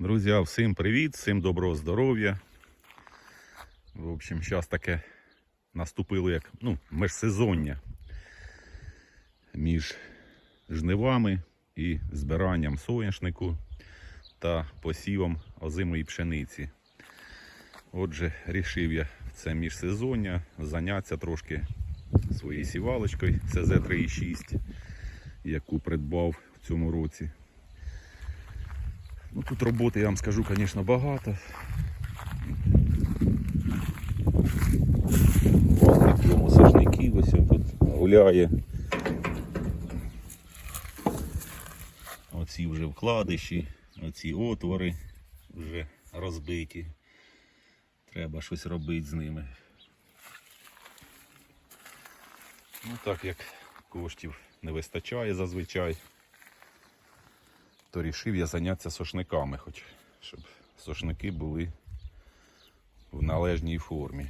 Друзі, всім привіт, всім доброго здоров'я. В общем, зараз таке наступило як ну, межсезоння між жнивами і збиранням соняшнику та посівом озимої пшениці. Отже, рішив я в це міжсезоння зайнятися трошки своєю сівалочкою CZ36, яку придбав в цьому році. Ну, тут роботи, я вам скажу, звісно, багато. Власник сошників ось тут гуляє. Оці вже вкладиші, оці отвори вже розбиті. Треба щось робити з ними. Ну так як коштів не вистачає зазвичай то рішив я зайнятися сошниками, хоч щоб сошники були в належній формі.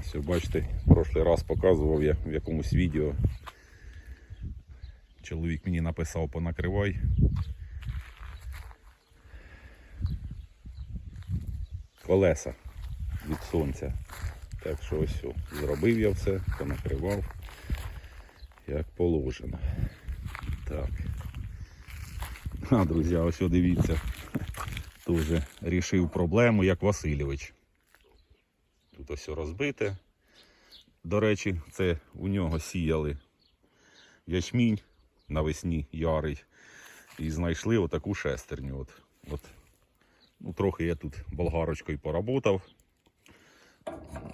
Все, бачите, в прошлий раз показував я в якомусь відео. Чоловік мені написав понакривай. Колеса від сонця. Так що ось. Зробив я все, понакривав як положено. Так. А, друзі, ось о, дивіться. Теж рішив проблему, як Васильович. Тут ось розбите. До речі, це у нього сіяли ячмінь навесні ярий. І знайшли отаку шестерню. От, от. Ну, трохи я тут болгарочкою поработав.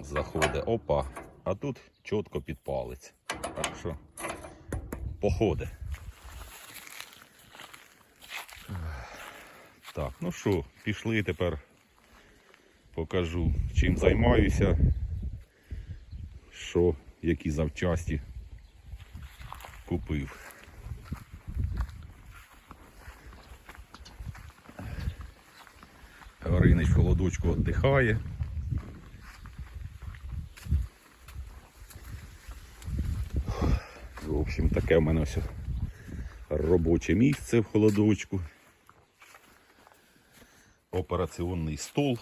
Заходить, опа, а тут чітко під палець. Так що походи. Так, ну що, пішли тепер покажу, чим займаюся, що, які завчасті купив. Горинич в холодочку віддихає. В общем, таке в мене ось робоче місце в холодочку. Операційний стол,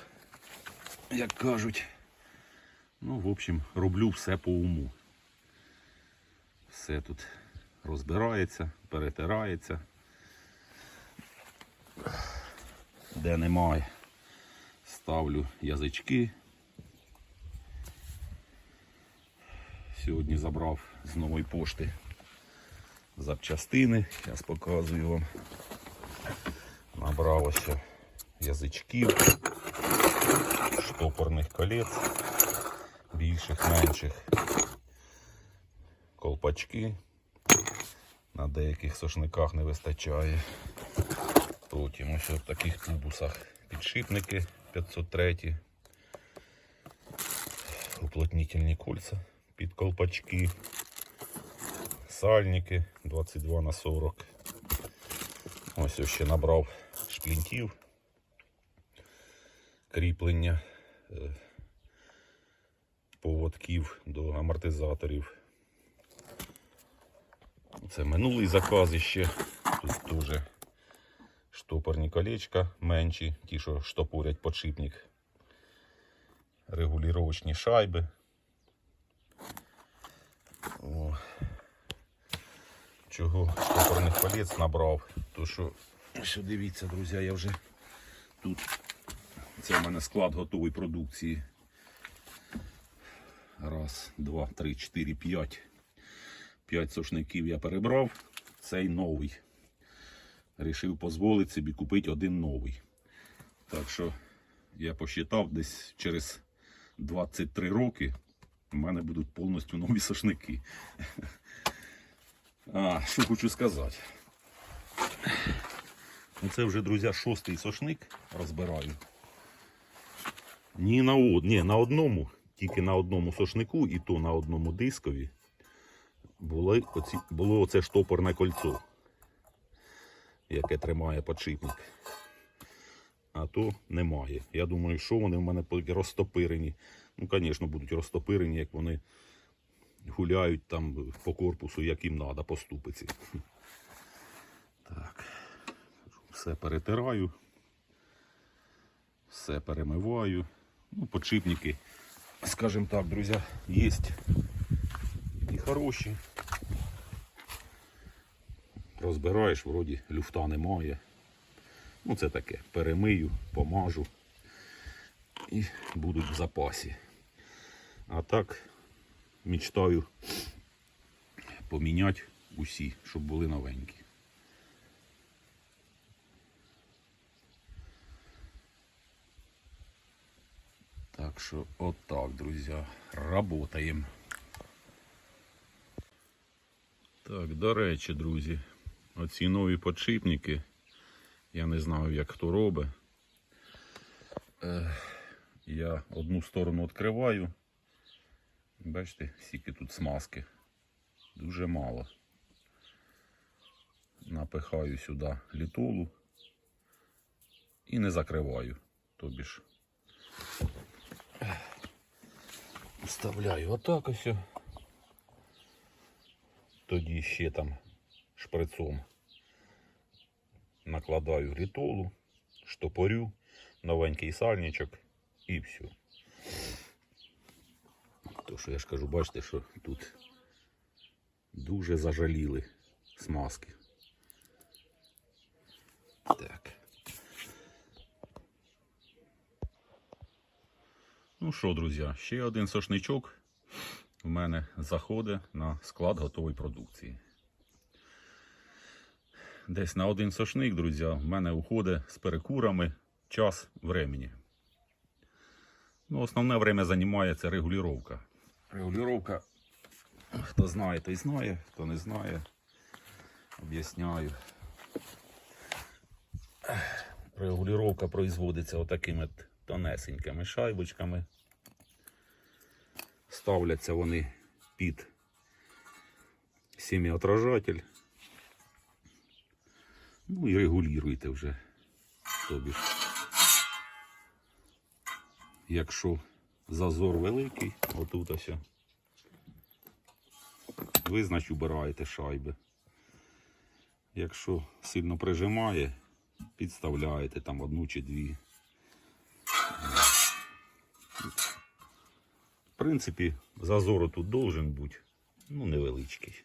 як кажуть. Ну, в общем, роблю все по уму. Все тут розбирається, перетирається. Де немає, ставлю язички. Сьогодні забрав з нової пошти запчастини. Зараз показую вам. Набрав ось язичків, штопорних колець, більших, менших, колпачки. На деяких сошниках не вистачає. Потім ось в таких тубусах підшипники 503, уплотнительні кольця під колпачки, сальники 22 на 40. Ось ще набрав шплінтів, кріплення е, поводків до амортизаторів. Це минулий заказ іще. Тут теж штопорні колечка менші, ті, що штопорять подшипник. Регулювачні шайби. О. Чого штопорних колець набрав. То що, що дивіться, друзі, я вже тут. Це в мене склад готової продукції. Раз, два, три, чотири, п'ять. П'ять сошників я перебрав. Цей новий. Рішив дозволити собі купити один новий. Так що я посчитав десь через 23 роки у мене будуть повністю нові сошники. А, що хочу сказати. Це вже, друзі, шостий сошник розбираю. Ні на. Ні, на одному, тільки на одному сошнику, і то на одному дискові були оці... було оце штопорне кольцо, яке тримає подшипник. А то немає. Я думаю, що вони в мене розтопирені. Ну, звісно, будуть розтопирені, як вони гуляють там по корпусу, як їм треба, по ступиці. Так. Все перетираю, все перемиваю. Ну, подшипники, скажімо так, друзі, є і хороші. Розбираєш, вроді люфта немає. Ну, це таке. Перемию, помажу і будуть в запасі. А так, мечтаю поміняти усі, щоб були новенькі. Так що отак, друзі, работаємо. Так, до речі, друзі, оці нові подшипники, я не знаю, як хто робить. Е, я одну сторону відкриваю. Бачите, скільки тут смазки. Дуже мало. Напихаю сюди літолу і не закриваю. Тобі ж вставляю отак ось. Тоді ще там шприцом накладаю літолу, штопорю, новенький сальничок і все. То що я ж кажу, бачите, що тут дуже зажаліли смазки. Так. Ну що, друзі, ще один сошничок в мене заходить на склад готової продукції. Десь на один сошник, друзі, в мене уходить з перекурами час времени. Ну, основне время займає це регулювання. Регулювання, хто знає, той знає, хто не знає, об'ясняю. Регулювання производиться отакими от тонесенькими шайбочками. Ставляться вони під сім'ятражатель. Ну і регулюєте вже. Тобі. Якщо зазор великий, отут ось, ви, значить, убираєте шайби. Якщо сильно прижимає, підставляєте там одну чи дві. Принципі, зазор тут должен бути, ну, невеличкий.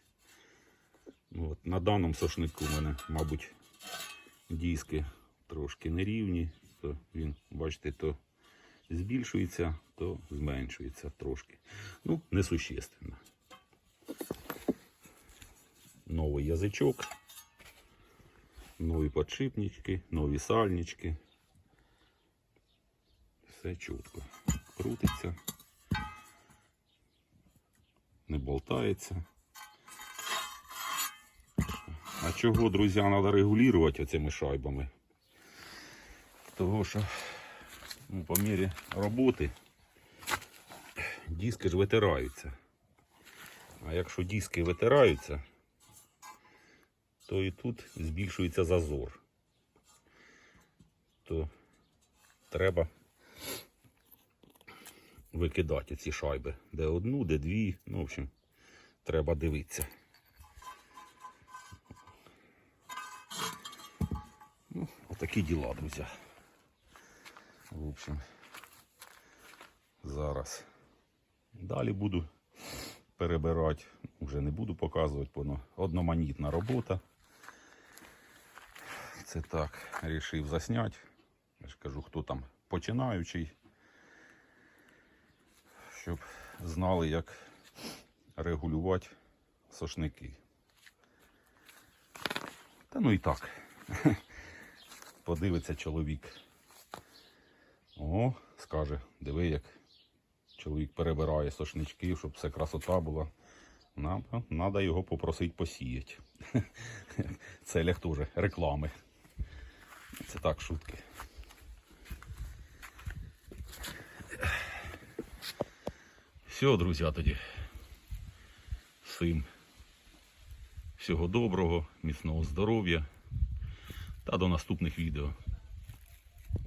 Ну, от, на даному сошнику в мене, мабуть, диски трошки нерівні, то він, бачите, то збільшується, то зменшується трошки. Ну, несущественно. Новий язичок, нові подшипнички, нові сальнички. Все чітко. Крутиться, болтається. А чого, друзі, треба регулювати оцими шайбами? Того що ну, по мірі роботи диски ж витираються. А якщо диски витираються, то і тут збільшується зазор. То треба викидати ці шайби. Де одну, де дві. Ну, в общем, треба дивитися. Ну, отакі діла, друзі. В общем, зараз далі буду перебирати. Вже не буду показувати, бо одноманітна робота. Це так, рішив засняти. Я ж кажу, хто там починаючий, щоб знали, як регулювати сошники. Та ну і так. Подивиться чоловік. О, скаже, диви, як чоловік перебирає сошнички, щоб все красота була. Надо, надо його попросити посіяти. Целях теж реклами. Це так, шутки. Все, друзі, тоді. Всім всього доброго, міцного здоров'я та до наступних відео.